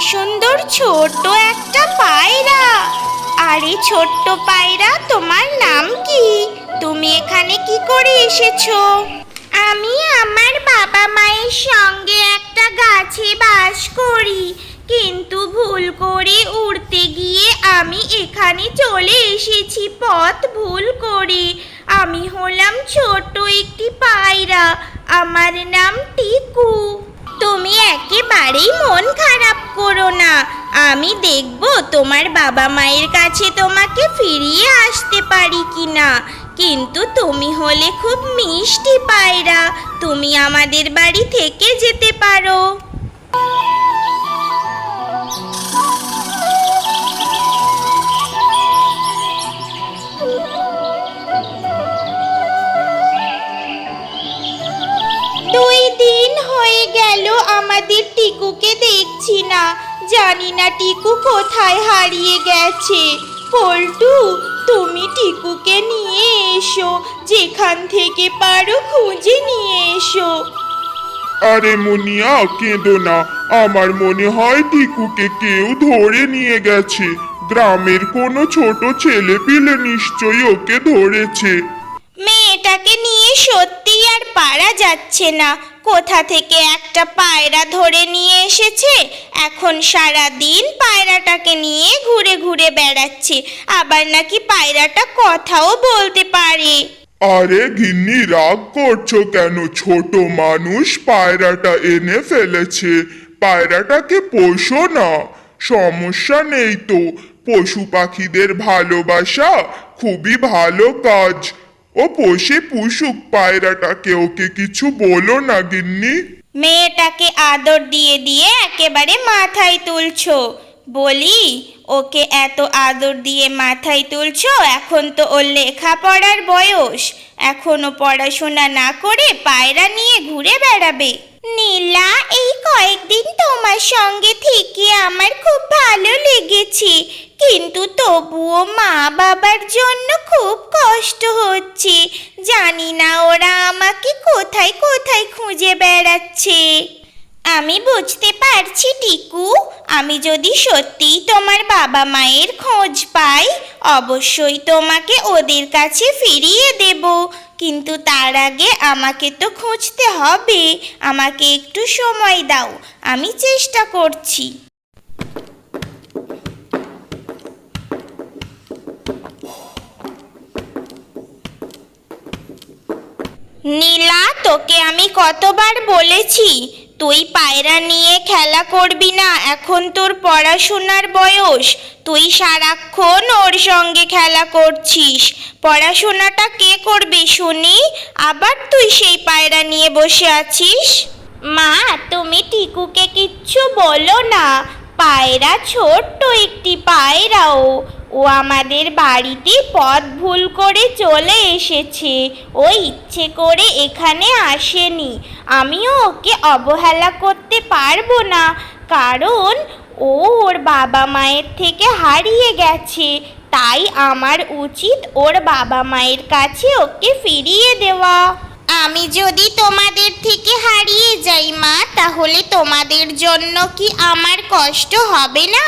সুন্দর ছোট্ট একটা পায়রা। আরে ছোট্ট পায়রা, তোমার নাম কি? তুমি এখানে কি করে এসেছ? আমি আমার বাবা মায়ের সঙ্গে একটা গাছে বাস করি। কিন্তু ভুল করে উড়তে গিয়ে আমি এখানে চলে এসেছি, পথ ভুল করে। আমি হলাম ছোট একটি পায়রা। আমার নাম টিকু। একেবারেই মন খারাপ করো না। আমি দেখব তোমার বাবা মায়ের কাছে তোমাকে ফিরিয়ে আসতে পারি কি না কিন্তু তুমি হলে খুব মিষ্টি পায়রা। তুমি আমাদের বাড়ি থেকে যেতে পারো। টিকুকে দেখছি না। জানি না টিকু কোথায় হারিয়ে গেছে। পল্টু তুমি টিকুকে নিয়ে এসো। যেখান থেকে পারো খুঁজে নিয়ে এসো। আরে মুনিয়া কেঁদো না। আমার মনে হয় টিকুকে কেউ ধরে নিয়ে গেছে। গ্রামের কোনো ছোট ছেলে পিলে নিশ্চয়ই ওকে ধরেছে। মেয়েটাকে নিয়ে সত্যি আর পারা যাচ্ছে না। কোথা থেকে একটা পায়রা ধরে নিয়ে এসেছে? এখন সারা দিন পায়রাটাকে নিয়ে ঘুরে ঘুরে বেড়াচ্ছে। আবার নাকি পায়রাটা কথাও বলতে পারে। আরে গিন্নি, রাগ করছ কেন? ছোট মানুষ পায়রাটা এনে ফেলেছে। পায়রাটাকে পোষো না। সমস্যা নেই তো। পশু পাখিদের ভালোবাসা খুবই ভালো কাজ। ও পোষে পুষুক, পায়রাটাকে ওকে কিছু বলো না, গিন্নি। মেয়েটাকে আদর দিয়ে দিয়ে একেবারে মাথায় তুলছো। বলি, ওকে এত আদর দিয়ে মাথায় তুলছো, এখন তো ওর লেখাপড়ার বয়স। এখনও পড়াশোনা না করে পায়রা নিয়ে ঘুরে বেড়াবে। নীলা, এই কয়েকদিন তোমার সঙ্গে থেকে আমার খুব ভালো লেগেছে। কিন্তু তবুও মা বাবার জন্য খুব কষ্ট হচ্ছে। জানি না ওরা আমাকে কোথায় কোথায় খুঁজে বেড়াচ্ছে। আমি বুঝতে পারছি, টিকু। আমি যদি সত্যিই তোমার বাবা মায়ের খোঁজ পাই, অবশ্যই তোমাকে ওদের কাছে ফিরিয়ে দেব। কিন্তু তার আগে আমাকে তো খুঁজতে হবে। আমাকে একটু সময় দাও। আমি চেষ্টা করছি। নীলা, তোকে আমি কতবার বলেছি, তুই পায়রা নিয়ে খেলা করবি না, এখন তোর পড়াশোনার বয়স। তুই সারাক্ষণ ওর সঙ্গে খেলা করছিস। পড়াশোনাটা কে করবে শুনি? আবার তুই সেই পায়রা নিয়ে বসে আছিস? মা, তুমি টিকুকে কিচ্ছু বলো না। পায়রা ছোট্ট একটি পায়রা ও আমাদের বাড়িতে পথ ভুল করে চলে এসেছে। ও ইচ্ছে করে এখানে আসেনি। আমিও ওকে অবহেলা করতে পারব না, কারণ ও ওর বাবা মায়ের থেকে হারিয়ে গেছে। তাই আমার উচিত ওর বাবা মায়ের কাছে ওকে ফিরিয়ে দেওয়া। আমি যদি তোমাদের থেকে হারিয়ে যাই, মা, তাহলে তোমাদের জন্য কি আমার কষ্ট হবে না?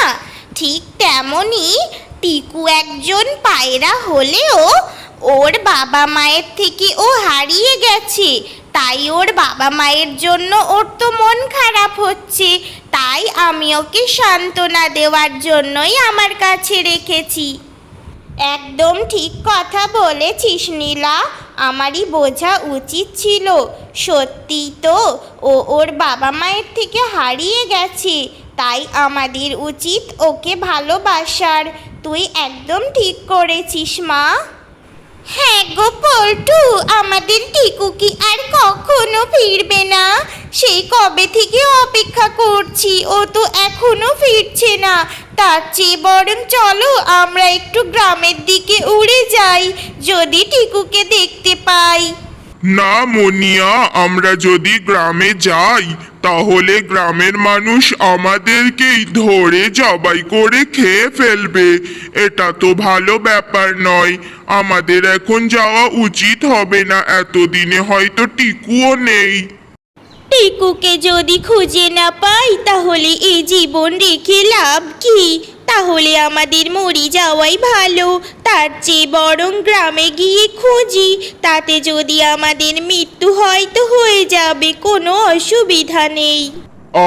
ঠিক তেমনই টিকু একজন পায়রা হলেও ওর বাবা মায়ের থেকে ও হারিয়ে গেছে। তাই ওর বাবা মায়ের জন্য ওর তো মন খারাপ হচ্ছে। তাই আমি ওকে সান্ত্বনা দেওয়ার জন্যই আমার কাছে রেখেছি। একদম ঠিক কথা বলেছিস নীলা। আমারই বোঝা উচিত ছিল। সত্যি তো ও ওর বাবা মায়ের থেকে হারিয়ে গেছে। তাই আমাদের উচিত ওকে ভালোবাসার। তুই একদম ঠিক করেছিস, মা। হ্যাঁ গো পল্টু, আমাদের টিকু কি আর কখনো ফিরবে না? সেই কবে থেকে অপেক্ষা করছি? ও তো এখনও ফিরছে না। তার চেয়ে বরং চলো, আমরা একটু গ্রামের দিকে উড়ে যাই, যদি টিকুকে দেখতে পাই। না মনিয়া, আমরা যদি গ্রামে যাই, তাহলে গ্রামের মানুষ আমাদেরকেই ধরে জবাই করে খেয়ে ফেলবে। এটা তো ভালো ব্যাপার নয়। আমাদের এখন যাওয়া উচিত হবে না, এতদিনে হয়তো টিকুও নেই। টিকুকে যদি খুঁজে না পাই, তাহলে এই জীবন রেখে লাভ কি? তাহলে আমাদের মরে যাওয়াই ভালো। তার চেয়ে বরং গ্রামে গিয়ে খুঁজি। তাতে যদি আমাদের মৃত্যু হয় তো হয়ে যাবে কোনো অসুবিধা নেই।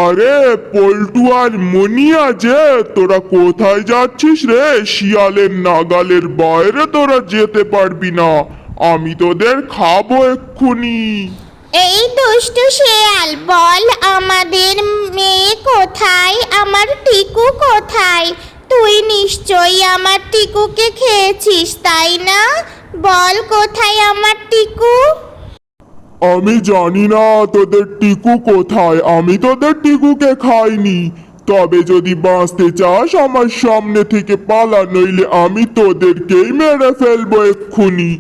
আরে পল্টু আর মনিয়া যে তোরা কোথায় যাচ্ছিস রে? শিয়ালের নাগালের বাইরে তোরা যেতে পারবি না। আমি তোদের খাব এক্ষুনি। এই দুষ্টু শেয়াল বল আমাদের মেয়ে কোথায়? আমার টিকু কোথায়? তুই নিশ্চয়ই আমার টিকুকে খেয়েছিস, তাই না? বল কোথায় আমার টিকু? আমি জানি না তোদের টিকু কোথায়, আমি তোদের টিকুকে খাইনি। তবে যদি বাঁচতে চাস আমার সামনে থেকে পালা, নইলে আমি তোদেরকেই মেরে ফেলব এক্ষুনি।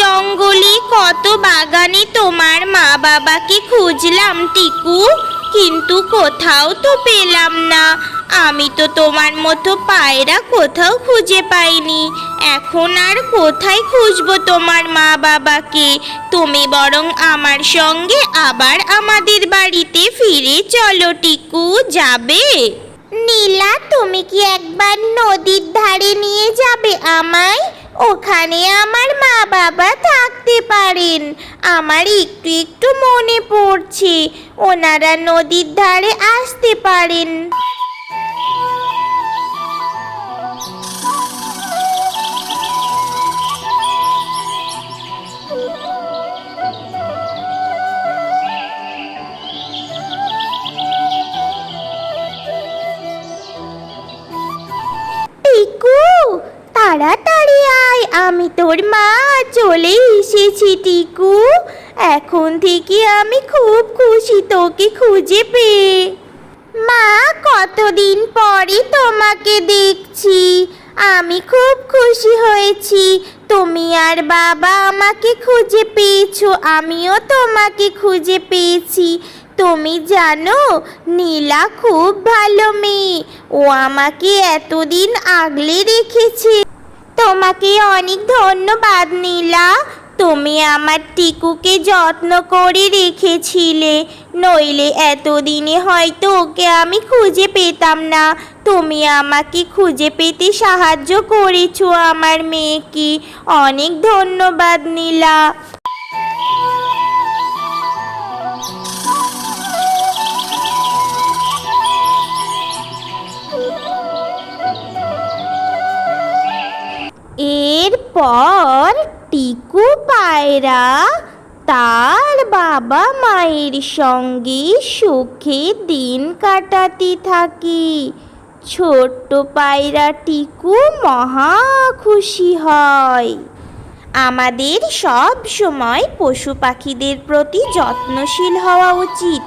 জঙ্গলে কত বাগানে তোমার মা বাবাকে খুঁজলাম টিকু, কিন্তু কোথাও তো পেলাম না। আমি তো তোমার মতো পায়রা কোথাও খুঁজে পাইনি। এখন আর কোথায় খুঁজবো তোমার মা বাবাকে তুমি বরং আমার সঙ্গে আবার আমাদের বাড়িতে ফিরে চলো টিকু, যাবে? নীলা, তুমি কি একবার নদীর ধারে নিয়ে যাবে আমায়? ওখানে আমার মা বাবা থাকতে পারেন। আমার একটু একটু মনে পড়ছে, ওনারা নদীর ধারে আসতে পারেন। আয় আমি তোর মা চলে এসেছি, টিকু। এখন থেকে আমি খুব খুশি তোকে খুঁজে পেয়ে। মা, কতদিন পরে তোমাকে দেখছি। আমি খুব খুশি হয়েছি। তুমি আর বাবা আমাকে খুঁজে পেয়েছ, আমিও তোমাকে খুঁজে পেয়েছি। তুমি জানো, নীলা খুব ভালো মেয়ে। ও আমাকে এতদিন আগলে রেখেছে। তোমাকে অনেক ধন্যবাদ, নীলা। তুমি আমার টিকুকে যত্ন করে রেখেছিলে। নইলে এতদিনে হয়তো ওকে আমি খুঁজে পেতাম না। তুমি আমাকে খুঁজে পেতে সাহায্য করেছ আমার মেয়েকে। অনেক ধন্যবাদ, নীলা। এরপর টিকু পায়রা তার বাবা মায়ের সঙ্গে সুখে দিন কাটাতে থাকে। ছোট্ট পায়রা টিকু মহা খুশি হয়। আমাদের সব সময় পশু পাখিদের প্রতি যত্নশীল হওয়া উচিত।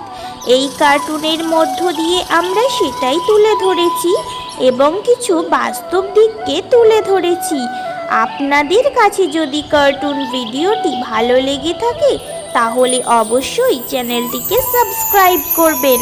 এই কার্টুনের মধ্য দিয়ে আমরা সেটাই তুলে ধরেছি এবং কিছু বাস্তব দিককে তুলে ধরেছি। আপনাদের কাছে যদি কার্টুন ভিডিওটি ভালো লেগে থাকে তাহলে অবশ্যই চ্যানেলটিকে সাবস্ক্রাইব করবেন।